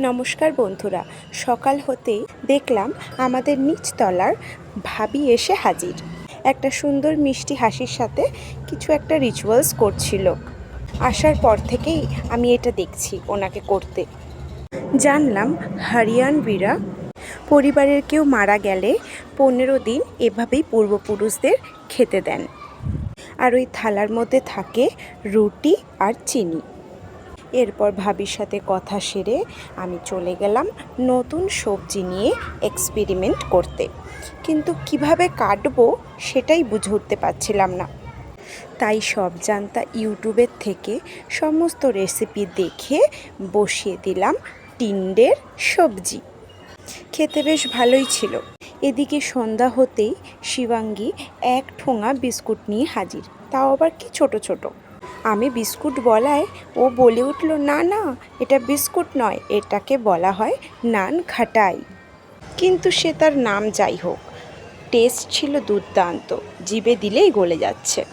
নমস্কার বন্ধুরা, সকাল হতেই দেখলাম আমাদের নিচতলার ভাবি এসে হাজির। একটা সুন্দর মিষ্টি হাসির সাথে কিছু একটা রিচুয়ালস করছিল। আসার পর থেকেই আমি এটা দেখছি ওনাকে করতে। জানলাম হরিয়ানবিরা পরিবারের কেউ মারা গেলে পনেরো দিন এভাবেই পূর্বপুরুষদের খেতে দেন। আর ওই থালার মধ্যে থাকে রুটি আর চিনি। এরপর ভাবির সাথে কথা সেরে আমি চলে গেলাম নতুন সবজি নিয়ে এক্সপেরিমেন্ট করতে। কিন্তু কীভাবে কাটবো সেটাই বুঝে উঠতে পারছিলাম না। তাই সব জানতা ইউটিউবের থেকে সমস্ত রেসিপি দেখে বসিয়ে দিলাম টিন্ডের সবজি। খেতে বেশ ভালোই ছিল। এদিকে সন্ধ্যা হতেই শিবাঙ্গী এক ঠোঙা বিস্কুট নিয়ে হাজির। তাও আবার কি ছোট ছোট। আমি বিস্কুট বলায় ও বলে উঠল, না না, এটা বিস্কুট নয়, এটাকে বলা হয় নান খাটাই। কিন্তু সে তার নাম যাই হোক, টেস্ট ছিল দুর্দান্ত জিবে দিলেই গলে যাচ্ছে।